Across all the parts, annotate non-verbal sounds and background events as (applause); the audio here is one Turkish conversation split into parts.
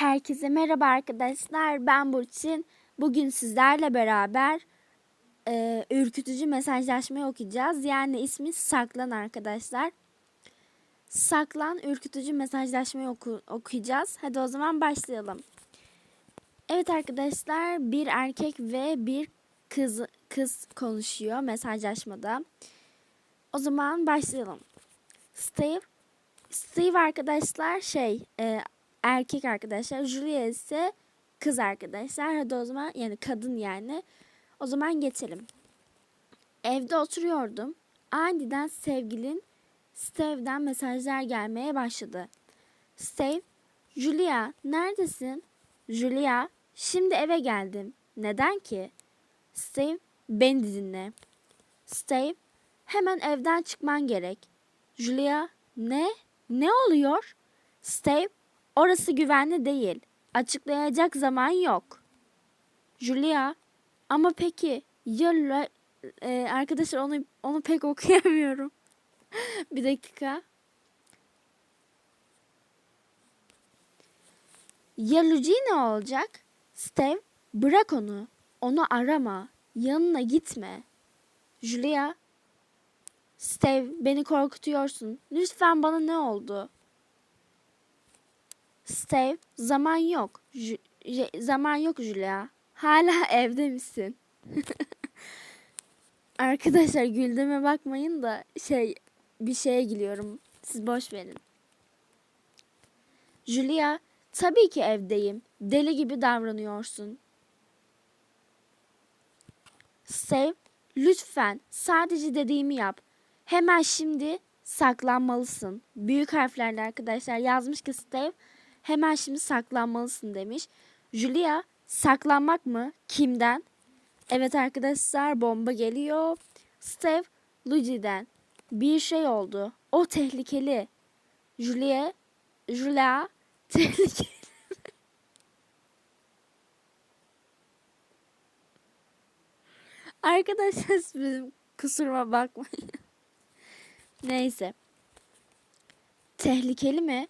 Herkese merhaba arkadaşlar. Ben Burçin. Bugün sizlerle beraber e, ürkütücü mesajlaşmayı okuyacağız. Yani ismi Saklan arkadaşlar. Saklan ürkütücü mesajlaşmayı oku- okuyacağız. Hadi o zaman başlayalım. Evet arkadaşlar bir erkek ve bir kız kız konuşuyor mesajlaşmada. O zaman başlayalım. Steve Steve arkadaşlar şey e, erkek arkadaşlar. Julia ise kız arkadaşlar. Hadi o zaman yani kadın yani. O zaman geçelim. Evde oturuyordum. Aniden sevgilin Steve'den mesajlar gelmeye başladı. Steve, Julia neredesin? Julia, şimdi eve geldim. Neden ki? Steve, beni dinle. Steve, hemen evden çıkman gerek. Julia, ne? Ne oluyor? Steve, orası güvenli değil. Açıklayacak zaman yok. Julia, ama peki ya La- e, arkadaşlar onu onu pek (laughs) okuyamıyorum. Bir dakika. Ya Luigi ne olacak? Steve, bırak onu. Onu arama. Yanına gitme. Julia, Steve, beni korkutuyorsun. Lütfen bana ne oldu? Steve, zaman yok. Je- zaman yok Julia. Hala (laughs) evde misin? (laughs) Arkadaşlar güldüğüme bakmayın da şey bir şeye gülüyorum. Siz boş verin. Julia, tabii ki evdeyim. Deli gibi davranıyorsun. Steve, lütfen sadece dediğimi yap. Hemen şimdi saklanmalısın. Büyük harflerle arkadaşlar yazmış ki Steve hemen şimdi saklanmalısın demiş. Julia saklanmak mı? Kimden? Evet arkadaşlar bomba geliyor. Steve Luigi'den. Bir şey oldu. O tehlikeli. Julia Julia (laughs) tehlikeli. Arkadaşlar benim kusuruma bakmayın. Neyse. Tehlikeli mi?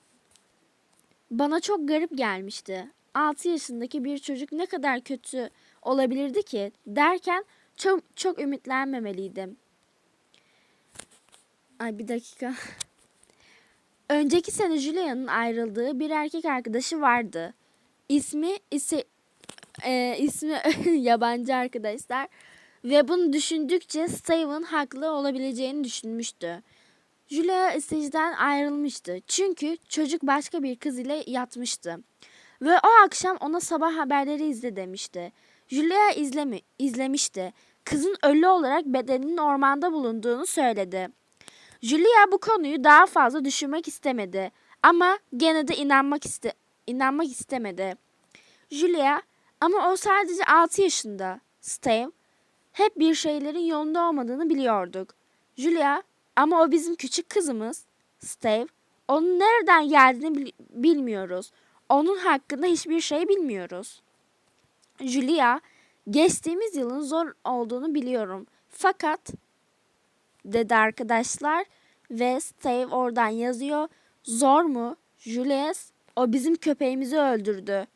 Bana çok garip gelmişti. 6 yaşındaki bir çocuk ne kadar kötü olabilirdi ki derken çok çok ümitlenmemeliydim. Ay bir dakika. (laughs) Önceki sene Julia'nın ayrıldığı bir erkek arkadaşı vardı. İsmi ise e, ismi (laughs) yabancı arkadaşlar ve bunu düşündükçe Steven haklı olabileceğini düşünmüştü. Julia isteyiciden ayrılmıştı. Çünkü çocuk başka bir kız ile yatmıştı. Ve o akşam ona sabah haberleri izle demişti. Julia izlemi, izlemişti. Kızın ölü olarak bedeninin ormanda bulunduğunu söyledi. Julia bu konuyu daha fazla düşünmek istemedi. Ama gene de inanmak, iste, inanmak istemedi. Julia ama o sadece 6 yaşında. Steve hep bir şeylerin yolunda olmadığını biliyorduk. Julia ama o bizim küçük kızımız. Steve onun nereden geldiğini bil- bilmiyoruz. Onun hakkında hiçbir şey bilmiyoruz. Julia, geçtiğimiz yılın zor olduğunu biliyorum. Fakat dedi arkadaşlar ve Steve oradan yazıyor. Zor mu? Julius, o bizim köpeğimizi öldürdü.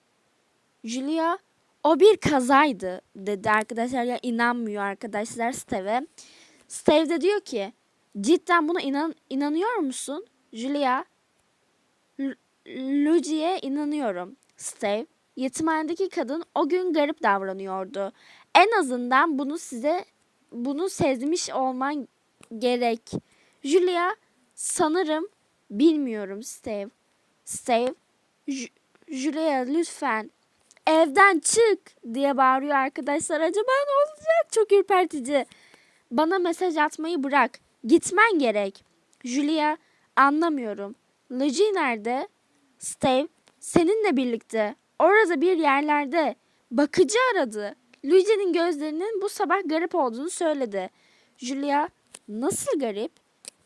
Julia, o bir kazaydı dedi arkadaşlar ya inanmıyor arkadaşlar Steve'e. Steve de diyor ki cidden buna inan inanıyor musun? Julia, L- Luigi'ye inanıyorum. Steve, yetimhanedeki kadın o gün garip davranıyordu. En azından bunu size bunu sezmiş olman gerek. Julia, sanırım bilmiyorum Steve. Steve, Ju- Julia lütfen evden çık diye bağırıyor arkadaşlar. Acaba ne olacak? Çok ürpertici. Bana mesaj atmayı bırak. Gitmen gerek. Julia, anlamıyorum. Luigi nerede? Steve, seninle birlikte. Orada bir yerlerde. Bakıcı aradı. Luigi'nin gözlerinin bu sabah garip olduğunu söyledi. Julia, nasıl garip?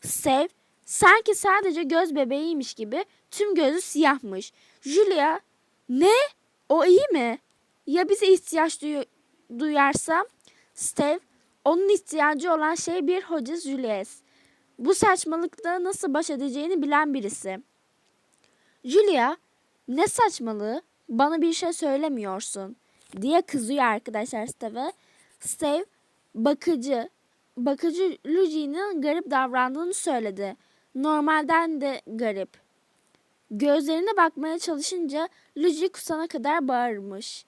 Steve, sanki sadece göz bebeğiymiş gibi tüm gözü siyahmış. Julia, ne? O iyi mi? Ya bize ihtiyaç duyu- duyarsa? Steve, onun ihtiyacı olan şey bir hoca Julius. Bu saçmalıkla nasıl baş edeceğini bilen birisi. Julia, ne saçmalığı? bana bir şey söylemiyorsun diye kızıyor arkadaşlar Steve'e. Steve bakıcı bakıcı Luigi'nin garip davrandığını söyledi. Normalden de garip. Gözlerine bakmaya çalışınca Luigi kusana kadar bağırmış.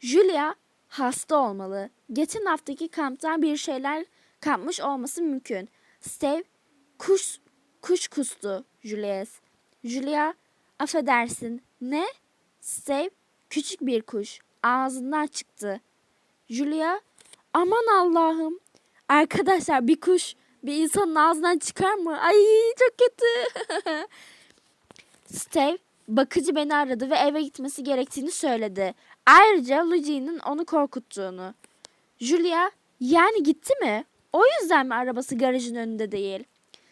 Julia hasta olmalı. Geçen haftaki kamptan bir şeyler kapmış olması mümkün. Steve kuş kuş kustu Julius. Julia affedersin. Ne? Steve küçük bir kuş ağzından çıktı. Julia aman Allah'ım. Arkadaşlar bir kuş bir insanın ağzından çıkar mı? Ay çok kötü. (laughs) Steve bakıcı beni aradı ve eve gitmesi gerektiğini söyledi. Ayrıca Luigi'nin onu korkuttuğunu. Julia yani gitti mi? O yüzden mi arabası garajın önünde değil?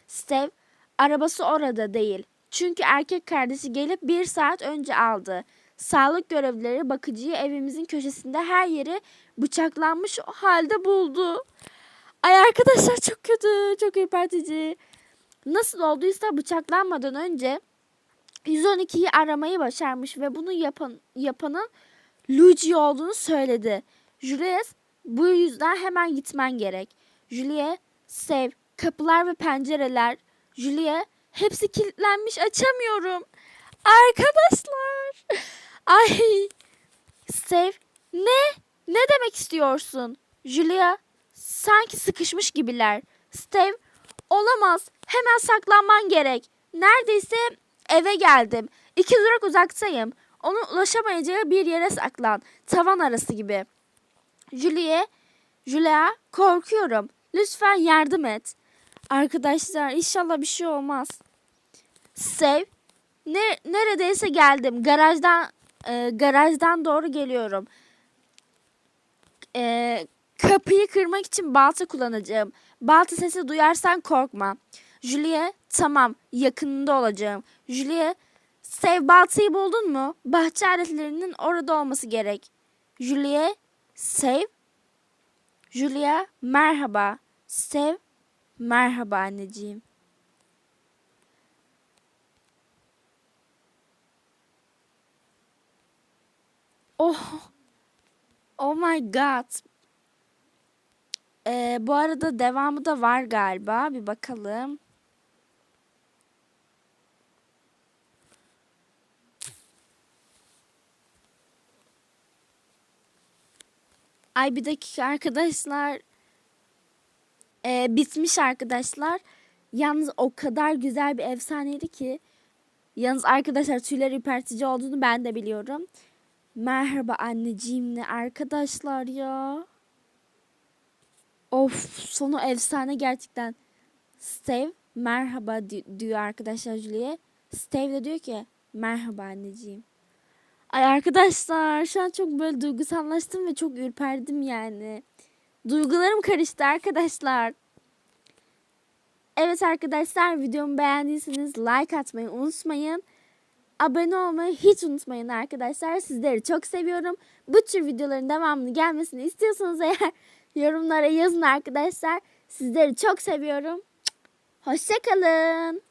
Steve arabası orada değil. Çünkü erkek kardeşi gelip bir saat önce aldı. Sağlık görevlileri bakıcıyı evimizin köşesinde her yeri bıçaklanmış halde buldu. Ay arkadaşlar çok kötü, çok ürpertici. Nasıl olduysa bıçaklanmadan önce 112'yi aramayı başarmış ve bunu yapan yapanın Luigi olduğunu söyledi. Julius bu yüzden hemen gitmen gerek. Julie, sev, kapılar ve pencereler. Julie, hepsi kilitlenmiş açamıyorum. Arkadaşlar. (laughs) Ay. Sev, ne? Ne demek istiyorsun? Julia, sanki sıkışmış gibiler. Steve, olamaz. Hemen saklanman gerek. Neredeyse eve geldim. İki durak uzaktayım. Onun ulaşamayacağı bir yere saklan. Tavan arası gibi. Julie, Julia, korkuyorum. Lütfen yardım et. Arkadaşlar inşallah bir şey olmaz. Sev, ne, neredeyse geldim. Garajdan e, garajdan doğru geliyorum. E, kapıyı kırmak için balta kullanacağım. Balta sesi duyarsan korkma. Julie, tamam yakınında olacağım. Julie, Sev baltayı buldun mu? Bahçe aletlerinin orada olması gerek. Julie, Sev. Julia, merhaba. Sev, merhaba anneciğim. Oh, oh my god. Ee, bu arada devamı da var galiba. Bir bakalım. Ay bir dakika arkadaşlar. Ee, bitmiş arkadaşlar. Yalnız o kadar güzel bir efsaneydi ki. Yalnız arkadaşlar tüyler ürpertici olduğunu ben de biliyorum. Merhaba anneciğimle arkadaşlar ya. Of sonu efsane gerçekten. Steve merhaba di- diyor arkadaşlar Julie'ye. Steve de diyor ki merhaba anneciğim. Ay arkadaşlar şu an çok böyle duygusallaştım ve çok ürperdim yani. Duygularım karıştı arkadaşlar. Evet arkadaşlar videomu beğendiyseniz like atmayı unutmayın. Abone olmayı hiç unutmayın arkadaşlar. Sizleri çok seviyorum. Bu tür videoların devamını gelmesini istiyorsanız eğer (laughs) yorumlara yazın arkadaşlar. Sizleri çok seviyorum. Hoşçakalın.